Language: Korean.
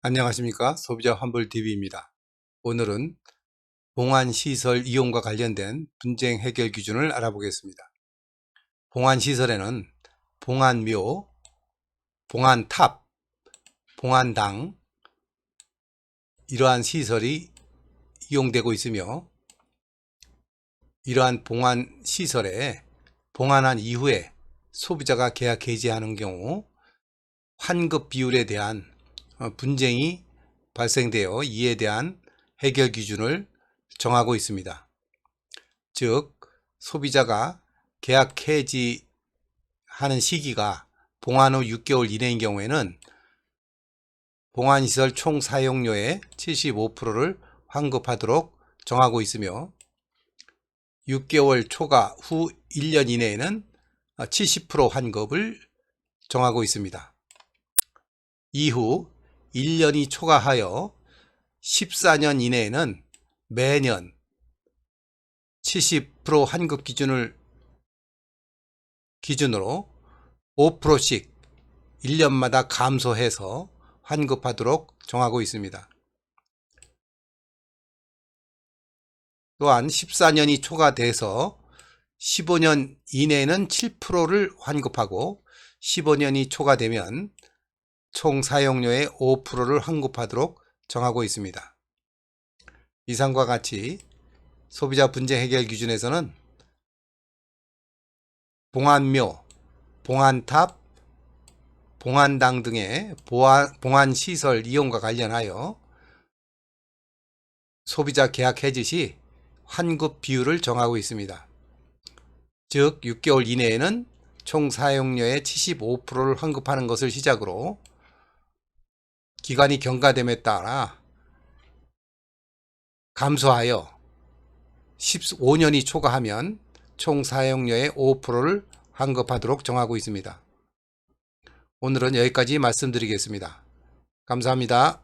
안녕하십니까 소비자 환불TV입니다. 오늘은 봉안시설 이용과 관련된 분쟁 해결 기준을 알아보겠습니다. 봉안시설에는 봉안묘, 봉안탑, 봉안당 이러한 시설이 이용되고 있으며 이러한 봉안 시설에 봉안한 이후에 소비자가 계약 해지하는 경우 환급 비율에 대한 어, 분쟁이 발생되어 이에 대한 해결 기준을 정하고 있습니다. 즉, 소비자가 계약 해지하는 시기가 봉안 후 6개월 이내인 경우에는 봉안시설 총 사용료의 75%를 환급하도록 정하고 있으며 6개월 초과 후 1년 이내에는 70% 환급을 정하고 있습니다. 이후 1년이 초과하여 14년 이내에는 매년 70% 환급 기준을 기준으로 5%씩 1년마다 감소해서 환급하도록 정하고 있습니다. 또한 14년이 초과돼서 15년 이내에는 7%를 환급하고 15년이 초과되면 총 사용료의 5%를 환급하도록 정하고 있습니다. 이상과 같이 소비자 분쟁 해결 기준에서는 봉안묘, 봉안탑, 봉안당 등의 봉안시설 이용과 관련하여 소비자 계약 해지 시 환급 비율을 정하고 있습니다. 즉 6개월 이내에는 총 사용료의 75%를 환급하는 것을 시작으로 기간이 경과됨에 따라 감소하여 15년이 초과하면 총 사용료의 5%를 환급하도록 정하고 있습니다. 오늘은 여기까지 말씀드리겠습니다. 감사합니다.